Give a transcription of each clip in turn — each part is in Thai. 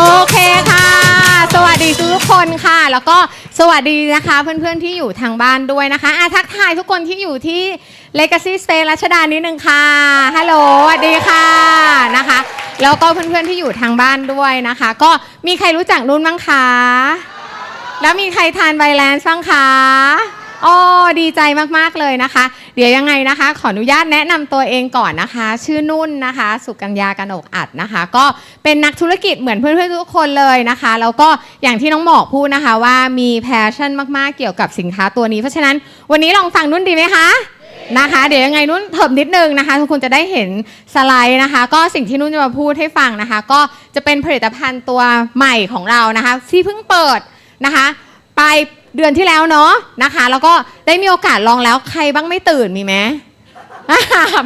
โอเคค่ะ สวัสดีทุกคนค่ะ แล้วก็สวัสดีนะคะ เพื่อนๆที่อยู่ทางบ้านด้วยนะคะอาทักทายทุกคนที่อยู่ที่ Legacy Stay รัชดานิดนึงค่ะฮัลโหลสวัสดีค่ะนะคะ แล้วก็เพื่อนๆที่อยู่ทางบ้านด้วยนะคะ ก็มีใครรู้จักนุ่นบ้างคะแล้วมีใครทานไวแลนซ์บ้างคะ อ๋อดีใจมาก ๆ เลยนะคะ เดี๋ยวยังไงนะคะ ขออนุญาตแนะนำตัวเองก่อนนะคะ ชื่อนุ่นนะคะ สุกัญญากันอกอัดนะคะ ก็เป็นนักธุรกิจเหมือนเพื่อน ๆ ทุกคนเลยนะคะ แล้วก็อย่างที่น้องหมอกพูดนะคะ ว่ามีแพชชั่นมาก ๆ เกี่ยวกับสินค้าตัวนี้ เพราะฉะนั้นวันนี้ลองฟังนุ่นดีไหมคะ นะคะ เดี๋ยวยังไงนุ่นเถิบนิดนึงนะคะ ทุกคนจะได้เห็นสไลด์นะคะ ก็สิ่งที่นุ่นจะมาพูดให้ฟังนะคะ ก็จะเป็นผลิตภัณฑ์ตัวใหม่ของเรานะคะ ที่เพิ่งเปิดนะคะ ไป เดือนที่แล้วเนาะนะคะ แล้วก็ได้มีโอกาสลองแล้วใครบ้างไม่ตื่นมีไหม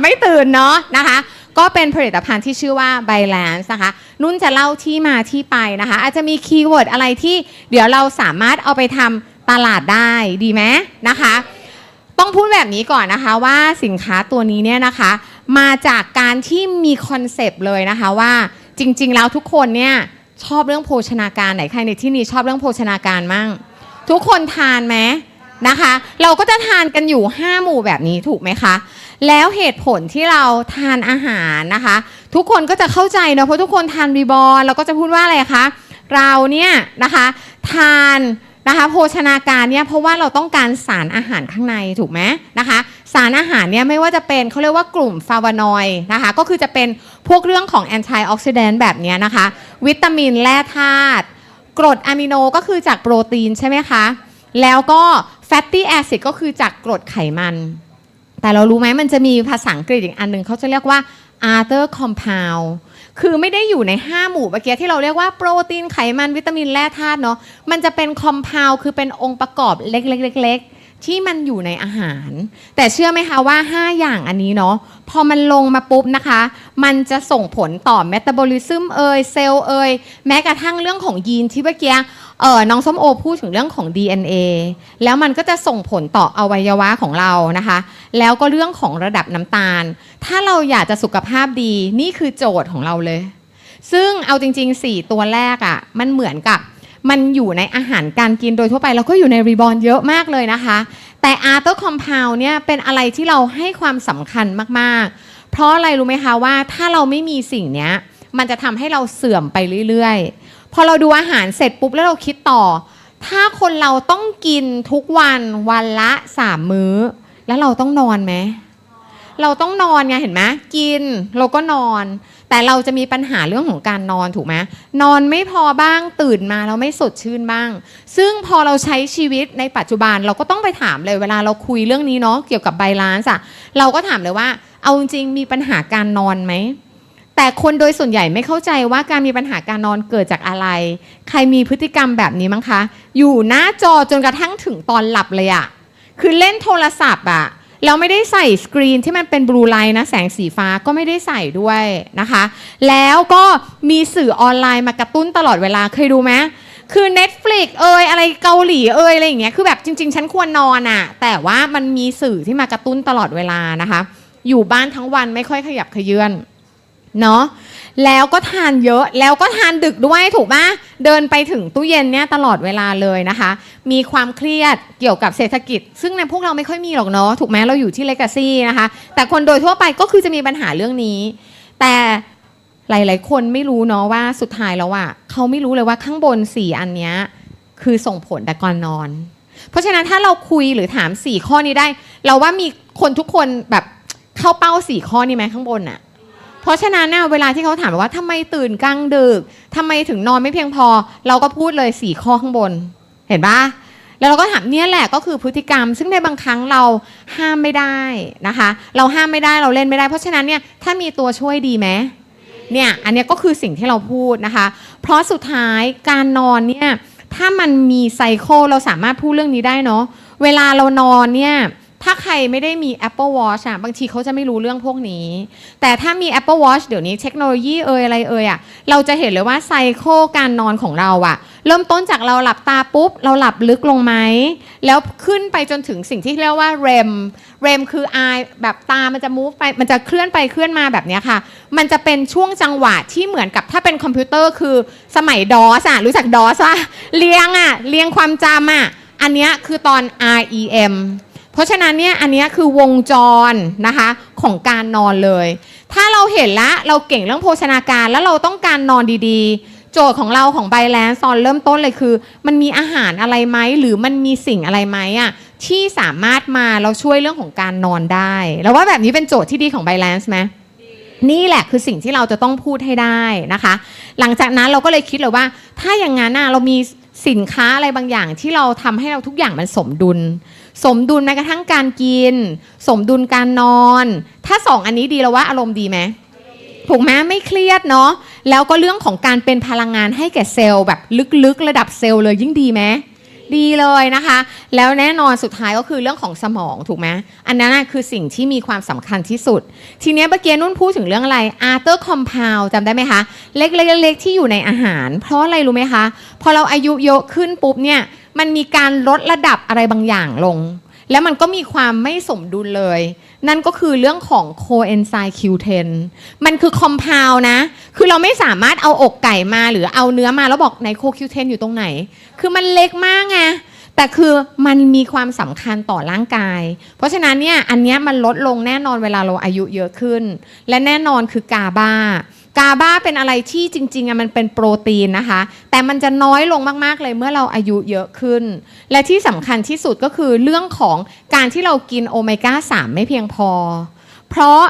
ไม่ตื่นเนาะนะคะ ก็เป็นผลิตภัณฑ์ที่ชื่อว่า b y l a n c e นะคะ นุ่นจะเล่าที่มาที่ไปนะคะ อาจจะมีคีย์เวิร์ดอะไรที่เดี๋ยวเราสามารถเอาไปทำตลาดได้ดีไหมนะคะ ต้องพูดแบบนี้ก่อนนะคะว่าสินค้าตัวนี้เนี่ยนะคะ มาจากการที่มีคอนเซปต์เลยนะคะว่าจริง ๆ แล้วทุกคนเนี่ยชอบเรื่องโภชนาการไหนใครในที่นี้ชอบเรื่องโภชนาการมั่ง ทุกคนทานไหมนะคะ เราก็จะทานกันอยู่ 5 หมู่แบบนี้ถูกไหมคะ แล้วเหตุผลที่เราทานอาหารนะคะ ทุกคนก็จะเข้าใจเนอะเพราะทุกคนทานบีบอลเราก็จะพูดว่าอะไรคะเราเนี่ยนะคะทานนะคะโภชนาการเนี่ยเพราะว่าเราต้องการสารอาหารข้างในถูกไหมนะคะ สารอาหารเนี่ยไม่ว่าจะเป็นเขาเรียกว่ากลุ่มฟลาวานอยด์นะคะ ก็คือจะเป็นพวกเรื่องของแอนตี้ออกซิแดนต์แบบนี้นะคะ วิตามินแร่ธาตุ กรดอะมิโนก็คือจากโปรตีนใช่ไหมคะ แล้วก็แฟตตี้แอซิดก็คือจากกรดไขมัน แต่เรารู้ไหมมันจะมีภาษาอังกฤษอีกอันหนึ่งเขาจะเรียกว่า other compound คือไม่ได้อยู่ใน 5 หมู่เมื่อกี้ที่เราเรียกว่าโปรตีนไขมันวิตามินแร่ธาตุเนาะมันจะเป็น compound คือเป็นองค์ประกอบเล็กๆๆๆ ที่มันอยู่ในอาหาร แต่เชื่อไหมคะว่า 5 อย่างอันนี้เนาะพอมันลงมาปุ๊บนะคะ มันจะส่งผลต่อเมตาบอลิซึมเอยเซลล์เอยแม้กระทั่งเรื่องของยีนที่เมื่อกี้เออน้องส้มโอพูดถึงเรื่องของ DNA แล้วมันก็จะส่งผลต่ออวัยวะของเรานะคะ แล้วก็เรื่องของระดับน้ำตาล ถ้าเราอยากจะสุขภาพดีนี่คือโจทย์ของเราเลย ซึ่งเอาจริง ๆ 4 ตัวแรกอะ่ะมันเหมือนกับ มันอยู่ในอาหารการกินโดยทั่วไป แล้วก็อยู่ในรีบอลเยอะมากเลยนะคะ แต่ Arthur Compound เนี่ยเป็นอะไรที่เราให้ความสำคัญมากๆ เพราะอะไรรู้ไหมคะว่าถ้าเราไม่มีสิ่งเนี้ยมันจะทำให้เราเสื่อมไปเรื่อยๆ พอเราดูอาหารเสร็จปุ๊บแล้วเราคิดต่อ ถ้าคนเราต้องกินทุกวันวันละสามมื้อ แล้วเราต้องนอนไหมเราต้องนอนไงเห็นไหมกินเราก็นอน แต่เราจะมีปัญหาเรื่องของการนอนถูกไหมนอนไม่พอบ้างตื่นมาเราไม่สดชื่นบ้าง ซึ่งพอเราใช้ชีวิตในปัจจุบันเราก็ต้องไปถามเลยเวลาเราคุยเรื่องนี้เนาะเกี่ยวกับไบลานซ์อะเราก็ถามเลยว่า เอาจริงมีปัญหาการนอนไหมแต่คนโดยส่วนใหญ่ไม่เข้าใจว่าการมีปัญหาการนอนเกิดจากอะไร ใครมีพฤติกรรมแบบนี้มั้งคะ อยู่หน้าจอจนกระทั่งถึงตอนหลับเลยอะคือเล่นโทรศัพท์อะ เราไม่ได้ใส่สกรีนที่มันเป็นบลูไลท์นะแสงสีฟ้าก็ไม่ได้ใส่ด้วยนะคะ แล้วก็มีสื่อออนไลน์มากระตุ้นตลอดเวลาเคยดูไหมคือ Netflix เอยอะไรเกาหลีเอยอะไรอย่างเงี้ยคือแบบจริง ๆ ฉันควรนอนอะแต่ว่ามันมีสื่อที่มากระตุ้นตลอดเวลานะคะ อยู่บ้านทั้งวันไม่ค่อยขยับขยื้อนเนาะ แล้วก็ทานเยอะแล้วก็ทานดึกด้วยถูกปะเดินไปถึงตู้เย็นเนี่ยตลอดเวลาเลยนะคะ มีความเครียดเกี่ยวกับเศรษฐกิจ ซึ่งในพวกเราไม่ค่อยมีหรอกเนาะถูกไหมเราอยู่ที่เลกาซี่นะคะ แต่คนโดยทั่วไปก็คือจะมีปัญหาเรื่องนี้ แต่หลาย ๆ คนไม่รู้เนาะว่าสุดท้ายแล้วอะเขาไม่รู้เลยว่าข้างบนสี่อันเนี้ยคือส่งผลแต่ก่อนนอน เพราะฉะนั้นถ้าเราคุยหรือถามสี่ข้อนี้ได้ เราว่ามีคนทุกคนแบบเข้าเป้าสี่ข้อนี้ไหมข้างบนอะ เพราะฉะนั้นเนี่ยเวลาที่เขาถามว่าทำไมตื่นกลางดึกทำไมถึงนอนไม่เพียงพอ เราก็พูดเลยสี่ข้อข้างบน เห็นปะแล้วเราก็ถามเนี่ยแหละก็คือพฤติกรรม ซึ่งในบางครั้งเราห้ามไม่ได้นะคะ เราห้ามไม่ได้เราเล่นไม่ได้ เพราะฉะนั้นเนี่ยถ้ามีตัวช่วยดีไหมเนี่ยอันนี้ก็คือสิ่งที่เราพูดนะคะ เพราะสุดท้ายการนอนเนี่ยถ้ามันมีไซโคเราสามารถพูดเรื่องนี้ได้เนาะเวลาเรานอนเนี่ย ถ้าใครไม่ได้มี Apple Watch อะบางทีเขาจะไม่รู้เรื่องพวกนี้ แต่ถ้ามี Apple Watch เดี๋ยวนี้เทคโนโลยีเอ่ยอะไรเอ่ยอะเราจะเห็นเลยว่าไซโคลการนอนของเราอะเริ่มต้นจากเราหลับตาปุ๊บ เราหลับลึกลงไหม แล้วขึ้นไปจนถึงสิ่งที่เรียกว่า REM REM คือ eye แบบตามันจะ move ไปมันจะเคลื่อนไปเคลื่อนมาแบบนี้ค่ะ มันจะเป็นช่วงจังหวะที่เหมือนกับถ้าเป็นคอมพิวเตอร์คือสมัยดอสอะรู้จักดอสอะเรียงอะเรียงความจำอะอันนี้คือตอน REM เพราะฉะนั้นเนี่ยอันนี้คือวงจรนะคะของการนอนเลย ถ้าเราเห็นละเราเก่งเรื่องโภชนาการแล้วเราต้องการนอนดีๆ โจทย์ของเราของไบแลนซ์ตอนเริ่มต้นเลยคือ มันมีอาหารอะไรไหมหรือมันมีสิ่งอะไรไหมอะที่สามารถมาเราช่วยเรื่องของการนอนได้แล้วว่าแบบนี้เป็นโจทย์ที่ดีของไบแลนซ์ไหมนี่แหละคือสิ่งที่เราจะต้องพูดให้ได้นะคะ หลังจากนั้นเราก็เลยคิดเลยว่า ถ้าอย่างนั้นน่ะเรามี สินค้าอะไรบางอย่างที่เราทำให้เราทุกอย่างมันสมดุล สมดุลแม้กระทั่งการกิน สมดุลการนอน ถ้าสองอันนี้ดีแล้วว่าอารมณ์ดีไหมถูกไหมไม่เครียดเนาะแล้วก็เรื่องของการเป็นพลังงานให้แก่เซลล์แบบลึกๆ ระดับเซลล์เลยยิ่งดีไหม ดีเลยนะคะ แล้วแน่นอนสุดท้ายก็คือเรื่องของสมองถูกไหมอันนั้นนะคือสิ่งที่มีความสำคัญที่สุด ทีนี้เมื่อกี้นุ่นพูดถึงเรื่องอะไร Arthur Compound จำได้ไหมคะ เล็กๆๆที่อยู่ในอาหาร เพราะอะไรรู้ไหมคะ พอเราอายุเยอะขึ้นปุ๊บเนี่ยมันมีการลดระดับอะไรบางอย่างลง แล้วมันก็มีความไม่สมดุลเลย นั่นก็คือเรื่องของ coenzyme Q10 มันคือ compound นะ คือเราไม่สามารถเอาอกไก่มาหรือเอาเนื้อมาแล้วบอกไน CoQ10 อยู่ตรงไหน คือมันเล็กมากไงแต่คือมันมีความสำคัญต่อร่างกาย เพราะฉะนั้นเนี่ยอันเนี้ยมันลดลงแน่นอนเวลาเราอายุเยอะขึ้น และแน่นอนคือกาบา กาบาเป็นอะไรที่จริงๆอะมันเป็นโปรตีนนะคะ แต่มันจะน้อยลงมากๆเลยเมื่อเราอายุเยอะขึ้น และที่สำคัญที่สุดก็คือเรื่องของการที่เรากินโอเมก้า 3 ไม่เพียงพอ เพราะ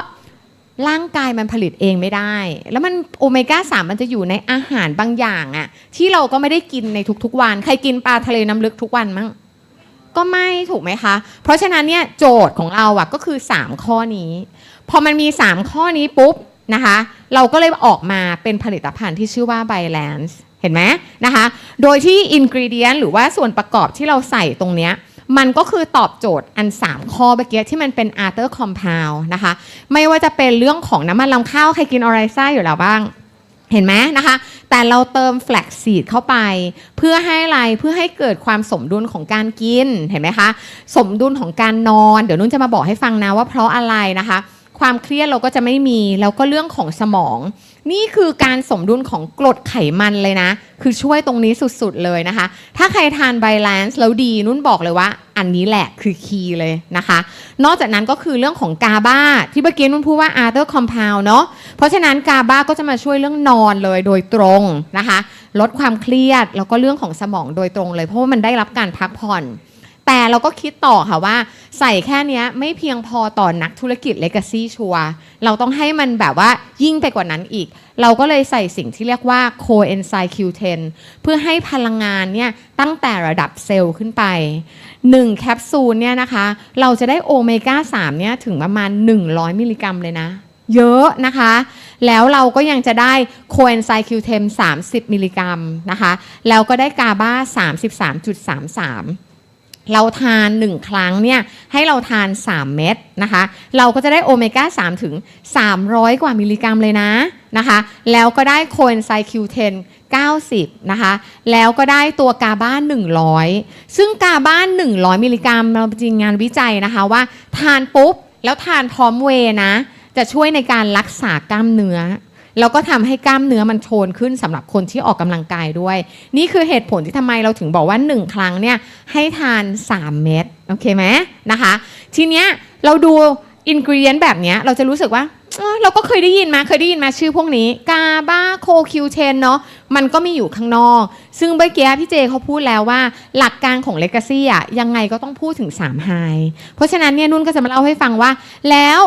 ร่างกายมันผลิตเองไม่ได้ แล้วมันโอเมก้า 3 มันจะอยู่ในอาหารบางอย่างอะที่เราก็ไม่ได้กินในทุกๆวัน ใครกินปลาทะเลน้ำลึกทุกวันมั้งก็ไม่ถูกไหมคะ เพราะฉะนั้นเนี่ยโจทย์ของเราอะก็คือ 3 ข้อนี้ พอมันมี 3 ข้อนี้ปุ๊บ นะคะ เราก็เลยออกมาเป็นผลิตภัณฑ์ที่ชื่อว่า Balance เห็นไหมนะคะ โดยที่อินก e เดียนหรือว่าส่วนประกอบที่เราใส่ตรงเนี้ยมันก็คือตอบโจทย์อัน 3 ข้อเมื่อกี้ที่มันเป็น Arthur Compound นะคะ ไม่ว่าจะเป็นเรื่องของน้ำมันลำข้าวใครกินออไรซ่าอยู่แล้วบ้าง เห็นไหมนะคะ แต่เราเติมแฟลกซีดเข้าไป เพื่อให้อะไรเพื่อให้เกิดความสมดุลของการกินเห็นไหมคะ สมดุลของการนอน เดี๋ยวนุ่นจะมาบอกให้ฟังนะว่าเพราะอะไรนะคะ ความเครียดเราก็จะไม่มี แล้วก็เรื่องของสมอง นี่คือการสมดุลของกรดไขมันเลยนะ คือช่วยตรงนี้สุดๆเลยนะคะ ถ้าใครทานไบแลนซ์แล้วดีนุ่นบอกเลยว่า อันนี้แหละคือคีย์เลยนะคะ นอกจากนั้นก็คือเรื่องของกาบาที่เมื่อกี้นุ่นพูดว่า Arthur Compound เนาะเพราะฉะนั้นกาบาก็จะมาช่วยเรื่องนอนเลยโดยตรงนะคะ ลดความเครียดแล้วก็เรื่องของสมองโดยตรงเลย เพราะว่ามันได้รับการพักผ่อน แต่เราก็คิดต่อค่ะว่า ใส่แค่เนี้ยไม่เพียงพอต่อนักธุรกิจเลกาซี่ชัวเราต้องให้มันแบบว่ายิ่งไปกว่านั้นอีก เราก็เลยใส่สิ่งที่เรียกว่า coenzyme Q10 เพื่อให้พลังงานเนี่ยตั้งแต่ระดับเซลล์ขึ้นไป 1 แคปซูลเนี่ยนะคะ เราจะได้โอเมก้า 3 เนี่ยถึงประมาณ 100 มิลลิกรัมเลยนะเยอะนะคะ แล้วเราก็ยังจะได้โคเอนไซม์ Q10 30 มิลลิกรัมนะคะ แล้วก็ได้กาบา33.33 เราทาน 1 ครั้งเนี่ยให้เราทาน 3 เม็ดนะคะ เราก็จะได้โอเมก้า 3 ถึง 300 กว่ามิลลิกรัมเลยนะนะคะ แล้วก็ได้โคเอนไซม์ Q10 90 นะคะ แล้วก็ได้ตัวกาบ้าน 100 ซึ่งกาบ้าน 100 มิลลิกรัมเราจริงงานวิจัยนะคะว่าทานปุ๊บ แล้วทานพร้อมเวนะ จะช่วยในการรักษากล้ามเนื้อ แล้วก็ทำให้กล้ามเนื้อมันโทนขึ้นสำหรับคนที่ออกกำลังกายด้วย นี่คือเหตุผลที่ทำไมเราถึงบอกว่า 1 ครั้งเนี่ยให้ทาน 3 เม็ดโอเคไหมนะคะ ทีเนี้ยเราดูอินกรีเดียนแบบเนี้ยเราจะรู้สึกว่าเราก็เคยได้ยินมาเคยได้ยินมาชื่อพวกนี้ กาบาโคคิวเทนเนาะมันก็มีอยู่ข้างนอก ซึ่งเมื่อกี้พี่เจเขาพูดแล้วว่า หลักการของเลกาซี่อะยังไงก็ต้องพูดถึง3ไฮเพราะฉะนั้นเนี่ยนุ่นก็จะมาเล่าให้ฟังว่าแล้ว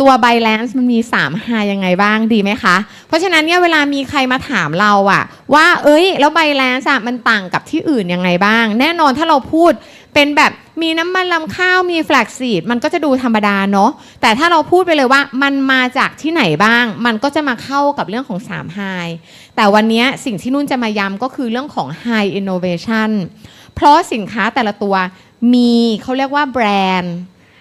ตัว b บแลนซ์มันมี3 high ยังไงบ้างดีไหมคะ เพราะฉะนั้นเนี่ยเวลามีใครมาถามเราอะว่า เอ้ย แล้ว b บแลนซ์อะมันต่างกับที่อื่นยังไงบ้าง แน่นอนถ้าเราพูดเป็นแบบมีน้ำมันลำข้าวมีแฟลกซีดมันก็จะดูธรรมดาเนาะแต่ถ้าเราพูดไปเลยว่ามันมาจากที่ไหนบ้าง มันก็จะมาเข้ากับเรื่องของ3 high แต่วันนี้สิ่งที่นุ่นจะมาย้ำก็คือเรื่องของ high innovation เพราะสินค้าแต่ละตัวมีเขาเรียกว่าแบรนด์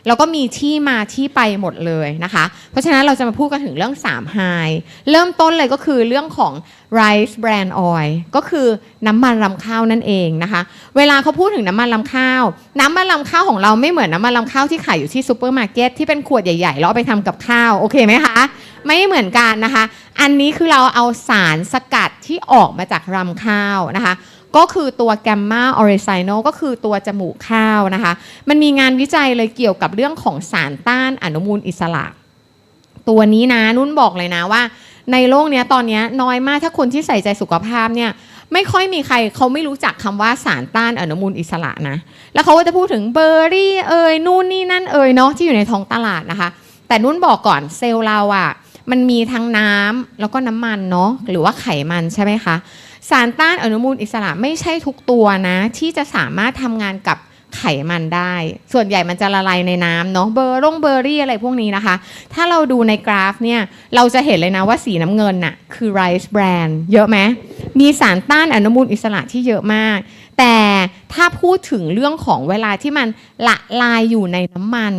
แล้วก็มีที่มาที่ไปหมดเลยนะคะ เพราะฉะนั้นเราจะมาพูดกันถึงเรื่อง3 high เริ่มต้นเลยก็คือเรื่องของ rice bran oil ก็คือน้ำมันรำข้าวนั่นเองนะคะ เวลาเขาพูดถึงน้ำมันรำข้าว น้ำมันรำข้าวของเราไม่เหมือนน้ำมันรำข้าวที่ขายอยู่ที่ซูเปอร์มาร์เก็ตที่เป็นขวดใหญ่ๆแล้วไปทำกับข้าวโอเคไหมคะ ไม่เหมือนกันนะคะ อันนี้คือเราเอาสารสกัดที่ออกมาจากรำข้าวนะคะ ก็คือตัวแกมมาออริไซโนก็คือตัวจมูกข้าวนะคะ มันมีงานวิจัยเลยเกี่ยวกับเรื่องของสารต้านอนุมูลอิสระ ตัวนี้นะนุ่นบอกเลยนะว่า ในโลกเนี้ยตอนนี้น้อยมากถ้าคนที่ใส่ใจสุขภาพเนี่ยไม่ค่อยมีใครเขาไม่รู้จักคำว่าสารต้านอนุมูลอิสระนะ แล้วเขาก็จะพูดถึงเบอร์รี่เอ่ยนู่นนี่นั่นเอ่ยเนาะที่อยู่ในท้องตลาดนะคะ แต่นุ่นบอกก่อนเซลล์เราอะมันมีทั้งน้ำแล้วก็น้ำมันเนาะหรือว่าไขมันใช่ไหมคะ สารต้านอนุมูลอิสระไม่ใช่ทุกตัวนะ ที่จะสามารถทำงานกับไขมันได้ ส่วนใหญ่มันจะละลายในน้ำเนาะเบอร์ร่งเบอร์รี่อะไรพวกนี้นะคะ ถ้าเราดูในกราฟเนี่ย เราจะเห็นเลยนะว่าสีน้ำเงินน่ะคือไรซ์แบรนด์เยอะไหมมีสารต้านอนุมูลอิสระที่เยอะมาก แต่ถ้าพูดถึงเรื่องของเวลาที่มันละลายอยู่ในน้ำมัน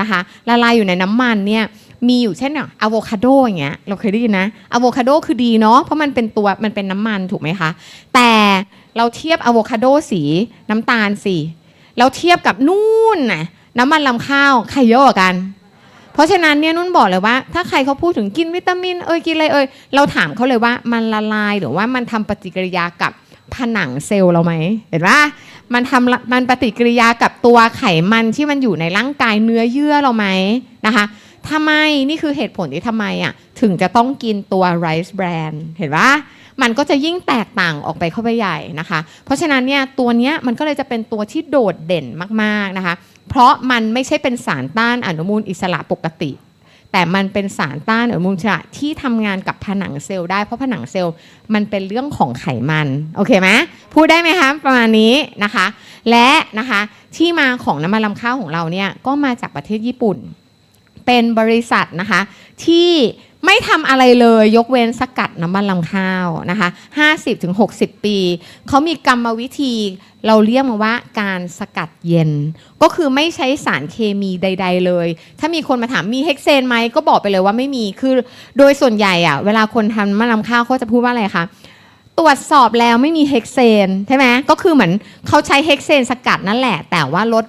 นะคะ ละลายอยู่ในน้ำมันเนี่ย มีอยู่เช่นอะอะโวคาโดอย่างเงี้ยเราเคยได้ยินนะอะโวคาโดคือดีเนาะเพราะมันเป็นตัวมันเป็นน้ำมันถูกไหมคะ แต่เราเทียบอะโวคาโดสีน้ำตาลสิเราเทียบกับนู่นน่ะน้ำมันลำข้าวใครเยอะกว่ากัน เพราะฉะนั้นเนี่ยนุ่นบอกเลยว่า ถ้าใครเขาพูดถึงกินวิตามินเอยกินอะไรเอยเราถามเขาเลยว่ามันละลายหรือว่ามันทำปฏิกิริยากับผนังเซลล์เราไหมเห็นปะมันทำมันปฏิกิริยากับตัวไขมันที่มันอยู่ในร่างกายเนื้อเยื่อเราไหมนะคะ ถ้าไมนี่คือเหตุผลที่ทำไมอะถึงจะต้องกินตัวไรซ์แบรนด์เห็นปะมันก็จะยิ่งแตกต่างออกไปเข้าไปใหญ่นะคะ เพราะฉะนั้นเนี่ยตัวเนี้ยมันก็เลยจะเป็นตัวที่โดดเด่นมากๆนะคะ เพราะมันไม่ใช่เป็นสารต้านอนุมูลอิสระปกติ แต่มันเป็นสารต้านอนุมูลอิสระที่ทำงานกับผนังเซลล์ได้เพราะผนังเซลล์มันเป็นเรื่องของไขมันโอเคไหมพูดได้ไหมคะประมาณนี้นะคะ และนะคะที่มาของน้ำมันลำข้าวของเราเนี่ยก็มาจากประเทศญี่ปุ่น เป็นบริษัทนะคะ ที่ไม่ทำอะไรเลยยกเว้นสกัดน้ำมันลำข้าวนะคะ 50-60 ปี เขามีกรรมวิธีเราเรียกมาว่าการสกัดเย็น ก็คือไม่ใช้สารเคมีใด ๆ เลย ถ้ามีคนมาถามมีเฮกเซนไหมก็บอกไปเลยว่าไม่มีคือโดยส่วนใหญ่อะเวลาคนทำน้ำมันลำข้าวเขาจะพูดว่าอะไรคะตรวจสอบแล้วไม่มีเฮกเซนใช่ไหมก็คือเหมือนเขาใช้เฮกเซนสกัดนั่นแหละ แต่ว่าลด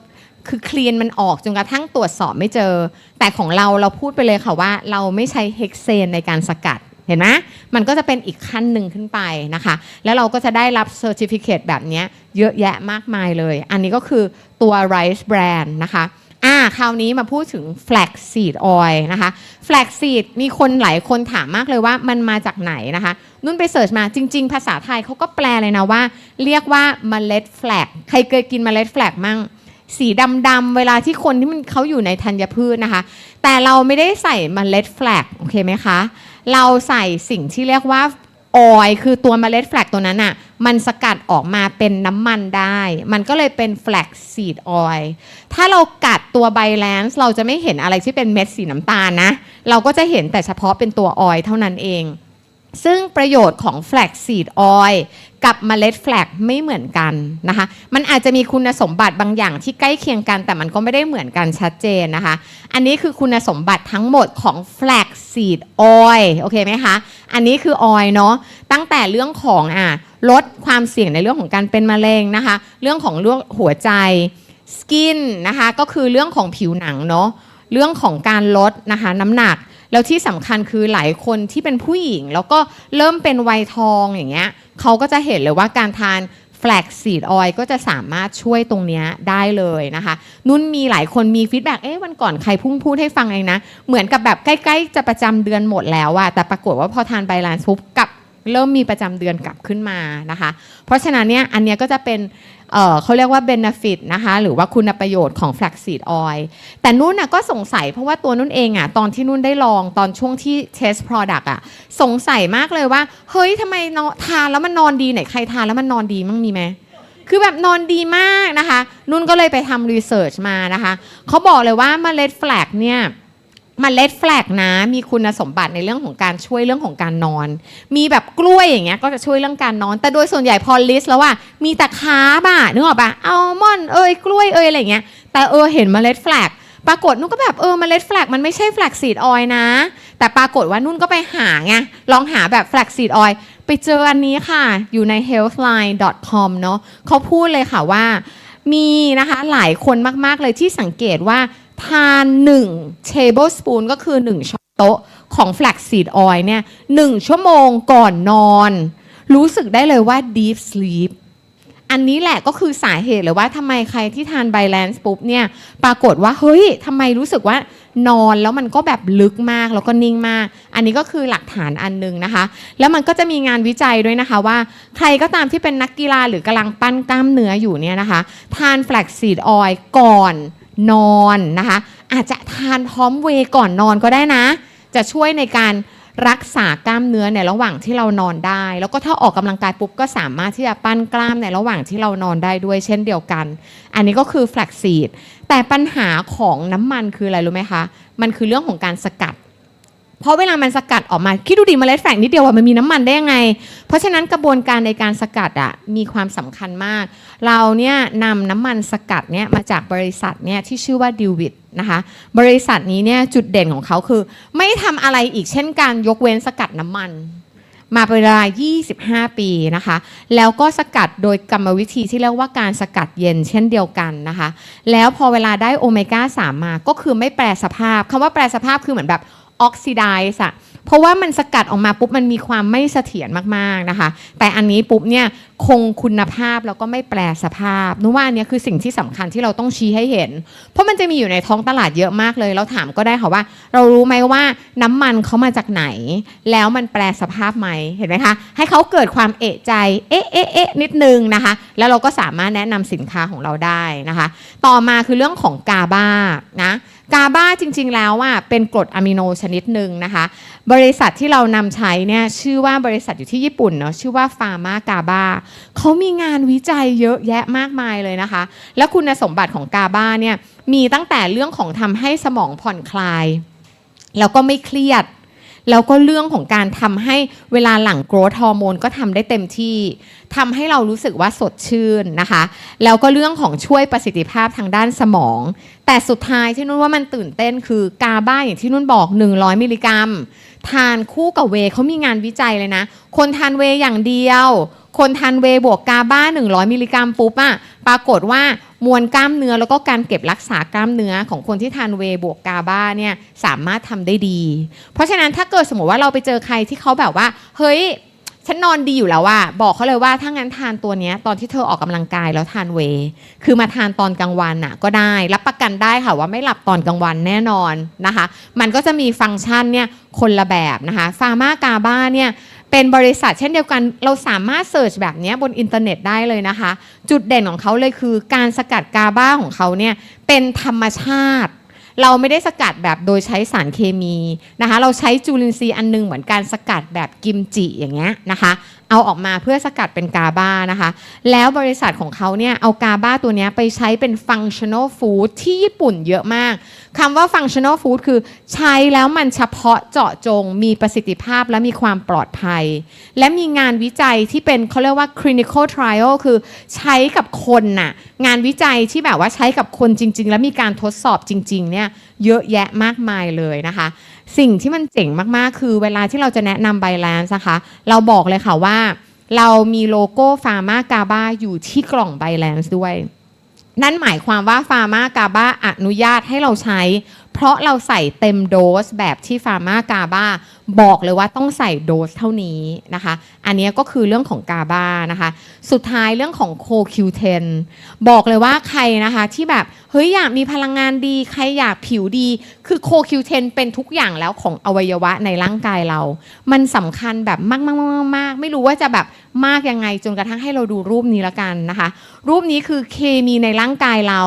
คือคลีนมันออกจนกระทั่งตรวจสอบไม่เจอ แต่ของเราเราพูดไปเลยค่ะว่า เราไม่ใช้เฮกเซนในการสกัดเห็นไหมมันก็จะเป็นอีกขั้นหนึ่งขึ้นไปนะคะ แล้วเราก็จะได้รับเซอร์ติฟิเคตแบบนี้เยอะแยะมากมายเลย อันนี้ก็คือตัว Rice Brand นะคะอ่าคราวนี้มาพูดถึง flaxseed oil นะคะ flaxseed มีคนหลายคนถามมากเลยว่ามันมาจากไหนนะคะ นุ่นไปเสิร์ชมาจริง ๆ ภาษาไทยเขาก็แปลเลยนะว่า เรียกว่าเมล็ดแฟลกใครเคยกินเมล็ดแฟลกมั่ง สีดำๆเวลาที่คนที่มันเขาอยู่ในธัญพืชนะคะ แต่เราไม่ได้ใส่เมล็ดแฟลกโอเคไหมคะ เราใส่สิ่งที่เรียกว่าออยคือตัวเมล็ดแฟลกตัวนั้นอะ่ะมันสกัดออกมาเป็นน้ำมันได้ มันก็เลยเป็นแฟลกซีดออยถ้าเรากัดตัวไบแลนซ์เราจะไม่เห็นอะไรที่เป็นเม็ดสีน้ำตาลนะ เราก็จะเห็นแต่เฉพาะเป็นตัวออยเท่านั้นเอง ซึ่งประโยชน์ของแฟลกซีดออยกับเมล็ดแฟลกไม่เหมือนกันนะคะ มันอาจจะมีคุณสมบัติบางอย่างที่ใกล้เคียงกัน แต่มันก็ไม่ได้เหมือนกันชัดเจนนะคะ อันนี้คือคุณสมบัติทั้งหมดของแฟลกซีดออยโอเคไหมคะ อันนี้คือออยเนาะ ตั้งแต่เรื่องของอะลดความเสี่ยงในเรื่องของการเป็นมะเร็งนะคะ เรื่องของเรื่องหัวใจสกินนะคะ ก็คือเรื่องของผิวหนังเนาะ เรื่องของการลดนะคะน้ำหนัก แล้วที่สำคัญคือหลายคนที่เป็นผู้หญิง แล้วก็เริ่มเป็นวัยทองอย่างเงี้ยเขาก็จะเห็นเลยว่าการทานแฟลกซีดออยก็จะสามารถช่วยตรงเนี้ยได้เลยนะคะ นุ่นมีหลายคนมีฟีดแบ็กเอ๊ะวันก่อนใครพุ่งพูดให้ฟังเองนะ เหมือนกับแบบใกล้ๆ จะประจำเดือนหมดแล้วอะแต่ปรากฏว่าพอทานไบลานซ์ปุ๊บกลับเริ่มมีประจำเดือนกลับขึ้นมานะคะ เพราะฉะนั้นเนี่ยอันเนี้ยก็จะเป็น เเขาเรียกว่าเบนฟิตนะคะหรือว่าคุณประโยชน์ของแฟลกซีดออยล์แต่นุ่นนะก็สงสัยเพราะว่าตัวนุ่นเองอะตอนที่นุ่นได้ลองตอนช่วงที่เทส product อะสงสัยมากเลยว่า เฮ้ยทำไมนอนทานแล้วมันนอนดีไหนใครทานแล้วมันนอนดีมั่งมีไหมคือแบบนอนดีมากนะคะ นุ่นก็เลยไปทำรีเสิร์ชมานะคะเขาบอกเลยว่าเมล็ดแฟลกเนี่ย เล็ดแฟลกนะ มีคุณสมบัติในเรื่องของการช่วยเรื่องของการนอน มีแบบกล้วยอย่างเงี้ยก็จะช่วยเรื่องการนอน แต่โดยส่วนใหญ่พอลิสต์แล้วว่ามีแต่คาร์บอะนึกออกปะอัลมอนด์เอ้ยกล้วยเอ้ยอะไรเงี้ย แต่เออเห็นมเมล็ดแฟลกปรากฏนุ่นก็แบบเออมเมล็ดแฟลกมันไม่ใช่แฟลกซีดออยนะ แต่ปรากฏว่านุ่นก็ไปหาไงลองหาแบบแฟลกซีดออยไปเจออันนี้ค่ะ อยู่ใน healthline.com เนาะเขาพูดเลยค่ะว่า มีนะคะหลายคนมาก ๆ เลยที่สังเกตว่า ทาน 1 tablespoon ก็คือ 1ช้อนโต๊ะของ flaxseed oil เนี่ย1ชั่วโมงก่อนนอน รู้สึกได้เลยว่า deep sleep อันนี้แหละก็คือสาเหตุเลยว่าทำไมใครที่ทานไบแลนซ์ปุ๊บเนี่ย ปรากฏว่าเฮ้ยทำไมรู้สึกว่านอนแล้วมันก็แบบลึกมากแล้วก็นิ่งมาก อันนี้ก็คือหลักฐานอันหนึงนะคะ แล้วมันก็จะมีงานวิจัยด้วยนะคะว่า ใครก็ตามที่เป็นนักกีฬาหรือกำลังปั้นกล้ามเนื้ออยู่เนี่ยนะคะ ทานแฟลกซีดออยก่อน นอนนะคะ อาจจะทานพร้อมเวก่อนนอนก็ได้นะ จะช่วยในการรักษากล้ามเนื้อในระหว่างที่เรานอนได้ แล้วก็ถ้าออกกำลังกายปุ๊บก็สามารถที่จะปั้นกล้ามในระหว่างที่เรานอนได้ด้วยเช่นเดียวกัน อันนี้ก็คือแฟลกซีดแต่ปัญหาของน้ำมันคืออะไรรู้ไหมคะ มันคือเรื่องของการสกัด เพราะเวลามันสกัดออกมา คิดดูดิเมล็ดแฝงนิดเดียวอะมันมีน้ำมันได้ยังไง เพราะฉะนั้นกระบวนการในการสกัดอะมีความสำคัญมาก เราเนี่ยนำน้ำมันสกัดเนี่ยมาจากบริษัทเนี่ยที่ชื่อว่าดิวิดนะคะบริษัทนี้เนี่ยจุดเด่นของเขาคือ ไม่ทำอะไรอีกเช่นการยกเว้นสกัดน้ำมันมาเป็นเวลา 25 ปีนะคะ แล้วก็สกัดโดยกรรมวิธีที่เรียกว่าการสกัดเย็นเช่นเดียวกันนะคะ แล้วพอเวลาได้โอเมก้า 3 มา ก็คือไม่แปรสภาพ คำว่าแปรสภาพคือเหมือนแบบ ออกซิไดซ์อะเพราะว่ามันสกัดออกมาปุ๊บมันมีความไม่เสถียรมากๆนะคะ แต่อันนี้ปุ๊บเนี่ย คงคุณภาพแล้วก็ไม่แปรสภาพนึกว่าอันเนี้ยคือสิ่งที่สำคัญที่เราต้องชี้ให้เห็น เพราะมันจะมีอยู่ในท้องตลาดเยอะมากเลย เราถามก็ได้ค่ะว่า เรารู้ไหมว่าน้ำมันเขามาจากไหน แล้วมันแปลสภาพไหมเห็นไหมคะ ให้เขาเกิดความเอะใจเอ๊ะเอ๊ะเอ๊ะนิดนึงนะคะ แล้วเราก็สามารถแนะนำสินค้าของเราได้นะคะ ต่อมาคือเรื่องของกาบานะกาบาจริงๆแล้วอะเป็นกรดอะมิโนชนิดหนึ่งนะคะ บริษัทที่เรานำใช้เนี่ยชื่อว่าบริษัทอยู่ที่ญี่ปุ่นเนาะชื่อว่าฟาร์มากาบาเขามีงานวิจัยเยอะแยะมากมายเลยนะคะ แล้วคุณสมบัติของกาบาเนี่ยมีตั้งแต่เรื่องของทำให้สมองผ่อนคลาย แล้วก็ไม่เครียดแล้วก็เรื่องของการทำให้เวลาหลังโกรทฮอร์โมนก็ทำได้เต็มที่ทำให้เรารู้สึกว่าสดชื่นนะคะ แล้วก็เรื่องของช่วยประสิทธิภาพทางด้านสมอง แต่สุดท้ายที่นุ่นว่ามันตื่นเต้นคือกาบ้าอย่างที่นุ่นบอก 100 มิลลิกรัม ทานคู่กับเวเขามีงานวิจัยเลยนะ คนทานเวอย่างเดียว คนทานเวบวกกาบ้า 100 มิลลิกรัมปุ๊บอะปรากฏว่ามวลกล้ามเนื้อแล้วก็การเก็บรักษากล้ามเนื้อของคนที่ทานเวบวกกาบ้าเนี่ยสามารถทำได้ดี เพราะฉะนั้นถ้าเกิดสมมติว่าเราไปเจอใครที่เขาแบบว่า เฮ้ยฉันนอนดีอยู่แล้วว่าบอกเขาเลยว่าถ้างั้นทานตัวเนี้ยตอนที่เธอออกกำลังกายแล้วทานเว คือมาทานตอนกลางวันน่ะก็ได้ รับประกันได้ค่ะว่าไม่หลับตอนกลางวันแน่นอนนะคะ มันก็จะมีฟังก์ชันเนี่ยคนละแบบนะคะฟาร์มากาบ้าเนี่ย เป็นบริษัทเช่นเดียวกัน เราสามารถเสิร์ชแบบนี้บนอินเทอร์เน็ตได้เลยนะคะ จุดเด่นของเขาเลยคือการสกัดกาบ้าของเขาเนี่ยเป็นธรรมชาติ เราไม่ได้สกัดแบบโดยใช้สารเคมีนะคะ เราใช้จุลินทรีย์อันนึงเหมือนการสกัดแบบกิมจิอย่างเงี้ยนะคะ เอาออกมาเพื่อสกัดเป็นกาบ้านะคะ แล้วบริษัทของเขาเนี่ยเอากาบ้าตัวนี้ไปใช้เป็นฟังชั่น a ลฟู้ดที่ญี่ปุ่นเยอะมากคำว่าฟังชั่น a ลฟู้ดคือใช้แล้วมันเฉพาะเจาะจง มีประสิทธิภาพและมีความปลอดภัย และมีงานวิจัยที่เป็นเขาเรียกว่า clinical trial คือใช้กับคนน่ะงานวิจัยที่แบบว่าใช้กับคนจริง ๆ แล้วมีการทดสอบจริงๆเนี่ยเยอะแยะมากมายเลยนะคะ สิ่งที่มันเจ๋งมากๆ คือเวลาที่เราจะแนะนำไบแลนซ์นะคะ เราบอกเลยค่ะว่า เรามีโลโก้ฟาร์มากาบาอยู่ที่กล่องไบแลนซ์ด้วย นั่นหมายความว่าฟาร์มากาบาอนุญาตให้เราใช้ เพราะเราใส่เต็มโดสแบบที่ฟาร์มากาบาบอกเลยว่าต้องใส่โดสเท่านี้นะคะ อันนี้ก็คือเรื่องของกาบานะคะ สุดท้ายเรื่องของโคคิวเทนบอกเลยว่าใครนะคะที่แบบเฮ้ยอยากมีพลังงานดี ใครอยากผิวดี คือโคคิวเทนเป็นทุกอย่างแล้วของอวัยวะในร่างกายเรา มันสำคัญแบบมากมากมากมากไม่รู้ว่าจะแบบมากยังไงจนกระทั่งให้เราดูรูปนี้ละกันนะคะ รูปนี้คือเคมีในร่างกายเรา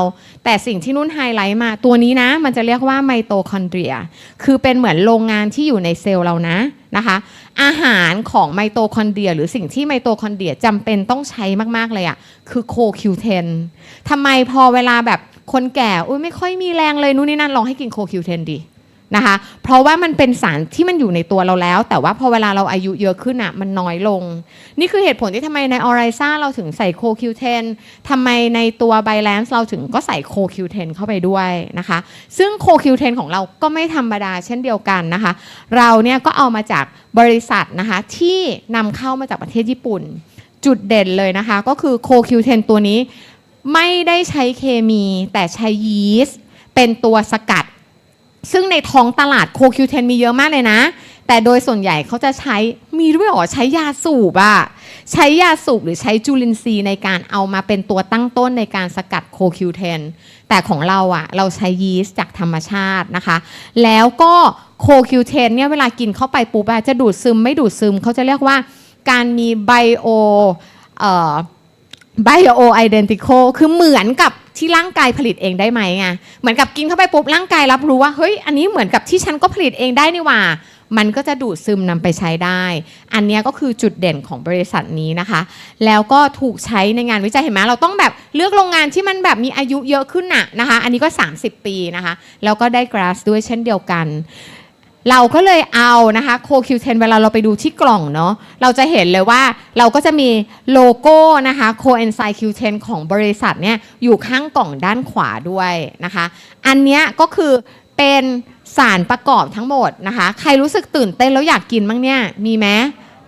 แต่สิ่งที่นุ่นไฮไลท์มาตัวนี้นะ มันจะเรียกว่าไมโตคอนเดรีย คือเป็นเหมือนโรงงานที่อยู่ในเซลล์เรานะนะคะอาหารของไมโตคอนเดรีย หรือสิ่งที่ไมโตคอนเดรียจำเป็นต้องใช้มากๆเลยอะ่ะคือโคคิวเทนทำไมพอเวลาแบบคนแก่อุ้ยไม่ค่อยมีแรงเลยนู่นนี่นั่นลองให้กินโคคิวเทนดี นะคะ เพราะว่ามันเป็นสารที่มันอยู่ในตัวเราแล้ว แต่ว่าพอเวลาเราอายุเยอะขึ้นอะมันน้อยลง นี่คือเหตุผลที่ทำไมในออไรซ่าเราถึงใส่โคคิวเทนทำไมในตัวไบแลนซ์เราถึงก็ใส่โคคิวเทนเข้าไปด้วยนะคะ ซึ่งโคคิวเทนของเราก็ไม่ธรรมดาเช่นเดียวกันนะคะ เราเนี่ยก็เอามาจากบริษัทนะคะที่นำเข้ามาจากประเทศญี่ปุ่น จุดเด่นเลยนะคะ ก็คือโคคิวเทนตัวนี้ไม่ได้ใช้เคมีแต่ใช้ยีสต์เป็นตัวสกัด ซึ่งในท้องตลาดโคคิวเทนมีเยอะมากเลยนะ แต่โดยส่วนใหญ่เขาจะใช้มีด้วยหรอใช้ยาสูบอะใช้ยาสูบหรือใช้จุลินทรีย์ในการเอามาเป็นตัวตั้งต้นในการสกัดโคคิวเทนแต่ของเราอะเราใช้ยีสต์จากธรรมชาตินะคะ แล้วก็โคคิวเทนเนี่ยเวลากินเข้าไปปุ๊บอะจะดูดซึมไม่ดูดซึมเขาจะเรียกว่าการมีไบโอเอ่อ bio identical คือเหมือนกับ ที่ร่างกายผลิตเองได้ไหมไงเหมือนกับกินเข้าไปปุ๊บร่างกายรับรู้ว่าเฮ้ยอันนี้เหมือนกับที่ฉันก็ผลิตเองได้นี่หว่า มันก็จะดูดซึมนำไปใช้ได้ อันนี้ก็คือจุดเด่นของบริษัทนี้นะคะ แล้วก็ถูกใช้ในงานวิจัยเห็นไหมเราต้องแบบเลือกโรงงานที่มันแบบมีอายุเยอะขึ้นน่ะนะคะ อันนี้ก็ 30 ปีนะคะ แล้วก็ได้ grass ด้วยเช่นเดียวกัน เราก็เลยเอานะคะโคคิวเทนเวลาเราไปดูที่กล่องเนาะเราจะเห็นเลยว่าเราก็จะมีโลโก้นะคะโคเอนไซคิวเทนของบริษัทเนี่ยอยู่ข้างกล่องด้านขวาด้วยนะคะ อันเนี้ยก็คือเป็นสารประกอบทั้งหมดนะคะ ใครรู้สึกตื่นเต้นแล้วอยากกินบ้างเนี่ยมีไหม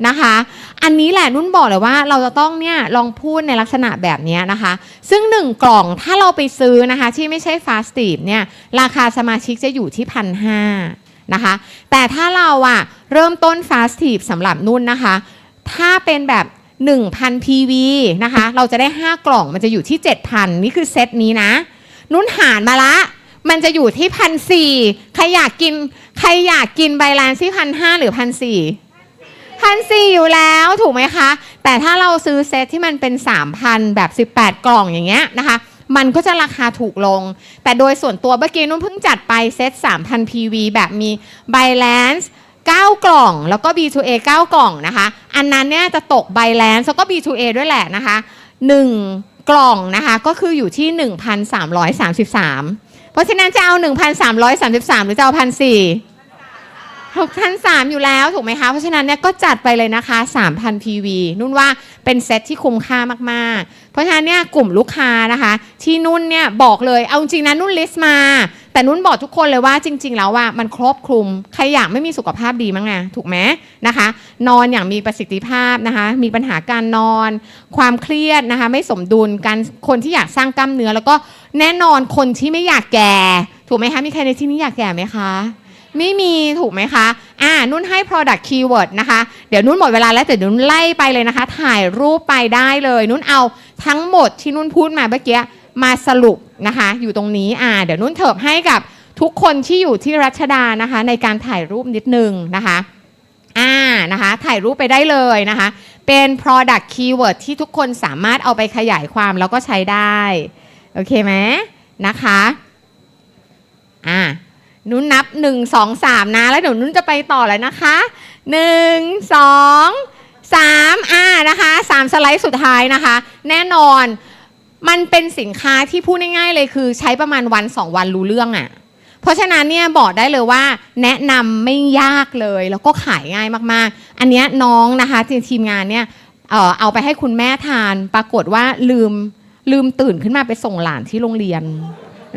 นะคะ อันนี้แหละนุ่นบอกเลยว่าเราจะต้องเนี่ยลองพูดในลักษณะแบบนี้นะคะ ซึ่งหนึ่งกล่องถ้าเราไปซื้อนะคะ ที่ไม่ใช่ฟาสติฟเนี่ยราคาสมาชิกจะอยู่ที่พันห้า นะคะ แต่ถ้าเราอะเริ่มต้น fast tip สำหรับนุ่นนะคะ ถ้าเป็นแบบ 1,000 PV นะคะ เราจะได้ 5 กล่องมันจะอยู่ที่ 7,000 นี่คือเซตนี้นะ นุ่นหารมาละ มันจะอยู่ที่พันสี่ใครอยากกิน ใครอยากกินใบลานซี่พันห้าหรือพันสี่พันสี่อยู่แล้วถูกไหมคะ แต่ถ้าเราซื้อเซตที่มันเป็น 3,000 แบบ 18 กล่องอย่างเงี้ยนะคะ มันก็จะราคาถูกลง แต่โดยส่วนตัวเมื่อกี้นุ่นเพิ่งจัดไปเซต3,000 PV แบบมี Balance 9 กล่องแล้วก็ B2A 9 กล่องนะคะ อันนั้นเนี่ยจะตก Balance แล้วก็ B2A ด้วยแหละนะคะ 1 กล่องนะคะก็คืออยู่ที่ 1,333 เพราะฉะนั้นจะเอา 1,333 หรือจะเอา1,400 หกพันสามอยู่แล้วถูกไหมคะ เพราะฉะนั้นเนี่ยก็จัดไปเลยนะคะ 3,000 PV นุ่นว่าเป็นเซตที่คุ้มค่ามากๆ เพราะฉะนั้นเนี่ยกลุ่มลูกค้านะคะ ที่นุ่นเนี่ยบอกเลยเอาจริงนะนุ่นลิสต์มา แต่นุ่นบอกทุกคนเลยว่าจริง ๆ แล้วว่ามันครอบคลุมใครอยากไม่มีสุขภาพดีมั้งไงถูกไหมนะคะ นอนอย่างมีประสิทธิภาพนะคะ มีปัญหาการนอน ความเครียดนะคะ ไม่สมดุลการคนที่อยากสร้างกล้ามเนื้อ แล้วก็แน่นอนคนที่ไม่อยากแก่ ถูกไหมคะมีใครในที่นี้อยากแก่ไหมคะ ไม่มีถูกไหมคะ อ่า นุ่นให้ product keyword นะคะ เดี๋ยวนุ่นหมดเวลาแล้วแต่เดี๋ยวนุ่นไล่ไปเลยนะคะ ถ่ายรูปไปได้เลย นุ่นเอาทั้งหมดที่นุ่นพูดมาเมื่อกี้มาสรุปนะคะ อยู่ตรงนี้ อ่า เดี๋ยวนุ่นเถิบให้กับทุกคนที่อยู่ที่รัชดานะคะ ในการถ่ายรูปนิดนึงนะคะ อ่า นะคะ ถ่ายรูปไปได้เลยนะคะ เป็น product keyword ที่ทุกคนสามารถเอาไปขยายความแล้วก็ใช้ได้ โอเคไหมนะคะ อ่า นุ่นนับ1 2 3นะ แล้วเดี๋ยวนุ่นจะไปต่อแล้วนะคะ1 2 3อ่านะคะ3สไลด์สุดท้ายนะคะ แน่นอนมันเป็นสินค้าที่พูดง่ายๆเลยคือใช้ประมาณวัน2วันรู้เรื่องอะ่ะเพราะฉะนั้นเนี่ยบอกได้เลยว่า แนะนำไม่ยากเลยแล้วก็ขายง่ายมากๆ อันนี้น้องนะคะทีมทีมงานเนี่ยเออเอาไปให้คุณแม่ทาน ปรากฏว่าลืมลืมตื่นขึ้นมาไปส่งหลานที่โรงเรียน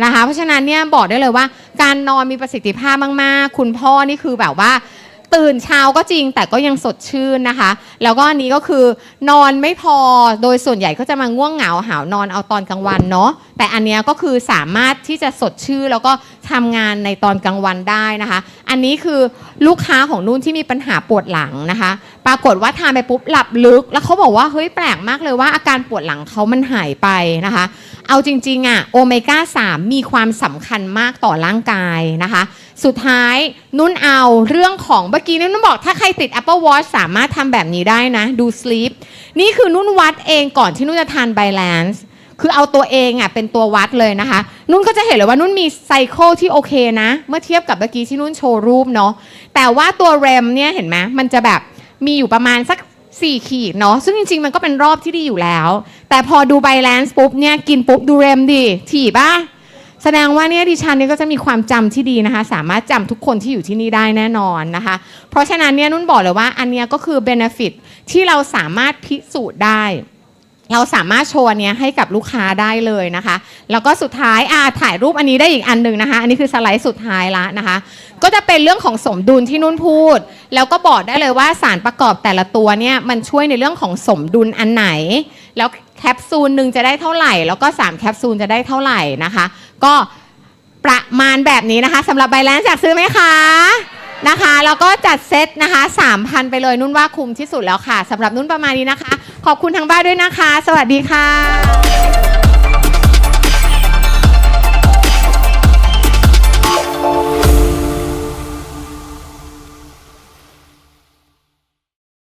นะคะเพราะฉะนั้นเนี่ยบอกได้เลยว่าการนอนมีประสิทธิภาพมากๆ คุณพ่อนี่คือแบบว่า ตื่นเช้าก็จริงแต่ก็ยังสดชื่นนะคะ แล้วก็อันนี้ก็คือนอนไม่พอโดยส่วนใหญ่ก็จะมาง่วงเหงาหาวนอนเอาตอนกลางวันเนาะแต่อันเนี้ยก็คือสามารถที่จะสดชื่นแล้วก็ทำงานในตอนกลางวันได้นะคะ อันนี้คือลูกค้าของนุ่นที่มีปัญหาปวดหลังนะคะ ปรากฏว่าทานไปปุ๊บหลับลึก แล้วเขาบอกว่าเฮ้ยแปลกมากเลยว่าอาการปวดหลังเขามันหายไปนะคะ เอาจริงๆอะโอเมก้า3มีความสำคัญมากต่อร่างกายนะคะสุดท้ายนุ่นเอาเรื่องของเมื่อกี้นุ่นบอกถ้าใครติด Apple Watch สามารถทำแบบนี้ได้นะ ดู sleep นี่คือนุ่นวัดเองก่อนที่นุ่นจะทาน Balance คือเอาตัวเองอะเป็นตัววัดเลยนะคะ นุ่นก็จะเห็นเลยว่านุ่นมีไซเคิลที่โอเคนะ เมื่อเทียบกับเมื่อกี้ที่นุ่นโชว์รูปเนาะแต่ว่าตัว REM เนี่ยเห็นไหมมันจะแบบมีอยู่ประมาณสัก4ขีดเนาะซึ่งจริง ๆ มันก็เป็นรอบที่ดีอยู่แล้ว แต่พอดูไบแลนซ์ปุ๊บเนี่ยกินปุ๊บดูเรมดิถี่ป่ะ แสดงว่าเนี่ยดิฉันเนี่ยก็จะมีความจำที่ดีนะคะ สามารถจำทุกคนที่อยู่ที่นี่ได้แน่นอนนะคะ เพราะฉะนั้นเนี่ยนุ่นบอกเลยว่าอันเนี้ยก็คือเบนฟิตที่เราสามารถพิสูจน์ได้ เราสามารถโชว์อันเนี้ยให้กับลูกค้าได้เลยนะคะ แล้วก็สุดท้ายอ่าถ่ายรูปอันนี้ได้อีกอันหนึ่งนะคะ อันนี้คือสไลด์สุดท้ายละนะคะ ก็จะเป็นเรื่องของสมดุลที่นุ่นพูด แล้วก็บอกได้เลยว่าสารประกอบแต่ละตัวเนี่ยมันช่วยในเรื่องของสมดุลอันไหนแล้ว แคปซูลหนึ่งจะได้เท่าไหร่ แล้วก็ 3 แคปซูลจะได้เท่าไหร่นะคะ ก็ประมาณแบบนี้นะคะสำหรับใบแลนซ์อยากซื้อไหมคะนะคะแล้วก็จัดเซตนะคะ3,000 ไปเลยนุ่นว่าคุ้มที่สุดแล้วค่ะสำหรับนุ่นประมาณนี้นะคะ ขอบคุณทางบ้านด้วยนะคะ สวัสดีค่ะ